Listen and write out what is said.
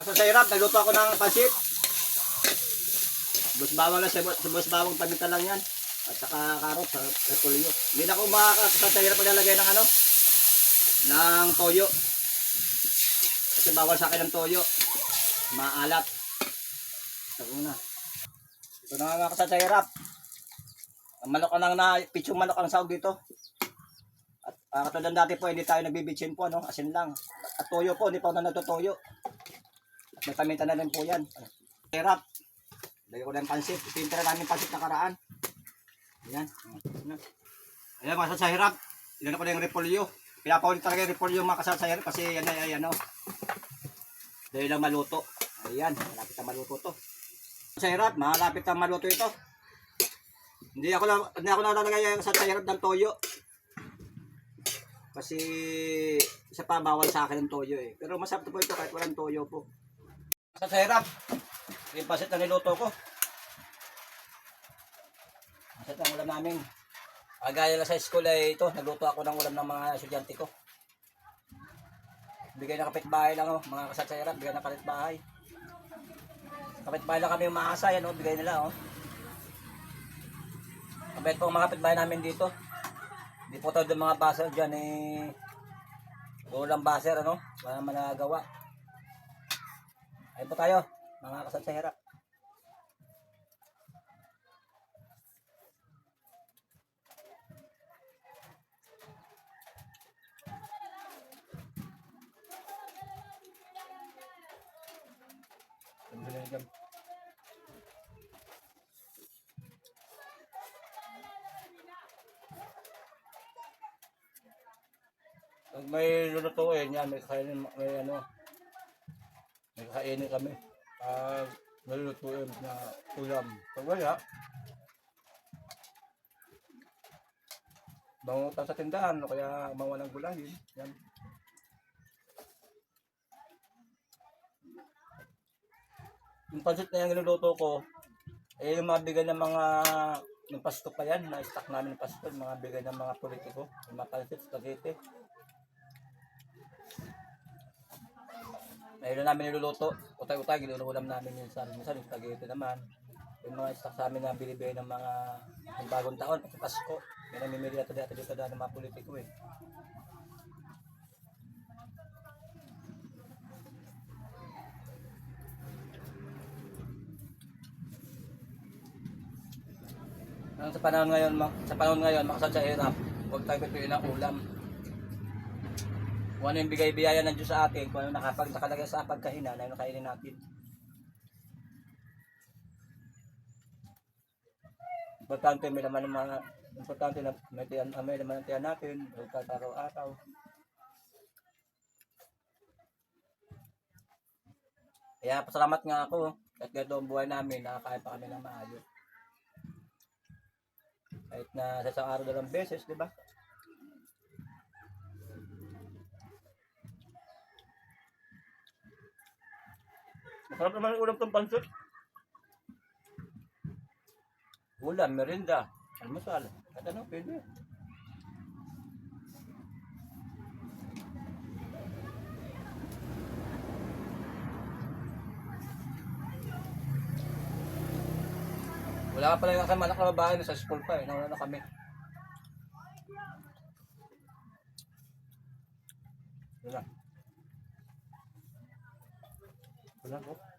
Sa sayrap, nagluto ako ng pansit. Bus bawang lang, bus bawang paminta lang yan. At saka karot sa repolyo. Hindi na ako makakasa sa sayrap maglalagay ng ano, ng toyo. Kasi bawal sa akin ng toyo. Maalat. Ito na. Ito na nga ako sa sayrap. Ang manok ang na, pichong manok ang sahog dito. At uh, katulad dati po, hindi tayo nagbibitsin po, ano, asin lang. At toyo po, hindi pa ako na nagtotoyo. May paminta na rin po yan. Sarap. Lagyan ko ng pansit. Yung tira namin pansit na karaan. Ayan. Ayan mga kasal sa hirap. Ilan ko na yung repolyo. Pinapaulit talaga yung repolyo mga kasal sa hirap kasi yan ay ano. Dahil lang maluto. Ayan. Malapit na maluto to. Sa hirap, malapit na maluto ito. Hindi ako na, hindi ako nalalagay sa hirap ng toyo. Kasi isa pa bawal sa akin ng toyo eh. Pero masarap po ito kahit walang toyo po. Sa hirap. Yung pasit na niluto ko. Pasit ang ulam namin. Agaya lang sa school ay ito. Nagluto ako ng ulam ng mga estudyante ko. Bigay na kapitbahay lang oh. Mga kasat sa hirap. Bigay na kapitbahay. Kapitbahay lang kami umaasa. Yan oh. Bigay nila oh. Kabait po ang mga kapitbahay namin dito. Hindi po tayo mga baser dyan eh. Walang baser ano. Wala naman nagagawa. Ayun po tayo. Mga kasat sa hirap. Pag may lulutuin yan, may kainin, may ano, may kainin kami. Pag may lulutuin na ulam. Pag wala, bangutan sa tindahan, o kaya mawalang gulahin. Yan. Yung pansit na yung niluluto ko, eh yung mga bigay ng mga yung pasto pa yan, na-stock namin ng pasto, mga bigay ng mga politiko, yung mga pansit, spaghetti. Na namin niluluto. Utay-utay, ginululam namin yun sa minsan yung spaghetti naman. Yung mga stock sa amin na binibigay ng mga ng bagong taon at Pasko. Yan ang mimili natin dito dito ng mga politiko eh. Ang sa panahon ngayon, sa panahon ngayon, makasal sa hirap, huwag tayo pipiliin ng ulam. Kung ano yung bigay biyaya ng Diyos sa atin, kung ano nakapag nakalagay sa pagkahinan, na yung kainin natin. Importante may laman ng mga importante na may tiyan, ah, may laman ng tiyan natin, huwag araw-araw. Kaya pasalamat nga ako, kahit ganito ang buhay namin, nakakain pa kami ng maayos. Kahit na sa isang araw dalawang beses, di ba? Masarap naman ang ulam tong pansot. Ulam, merinda, almusal. At ano, pwede. Wala ka pala yung kasama anak na babae, nasa school pa eh. Nauna na kami. Wala. Wala ko.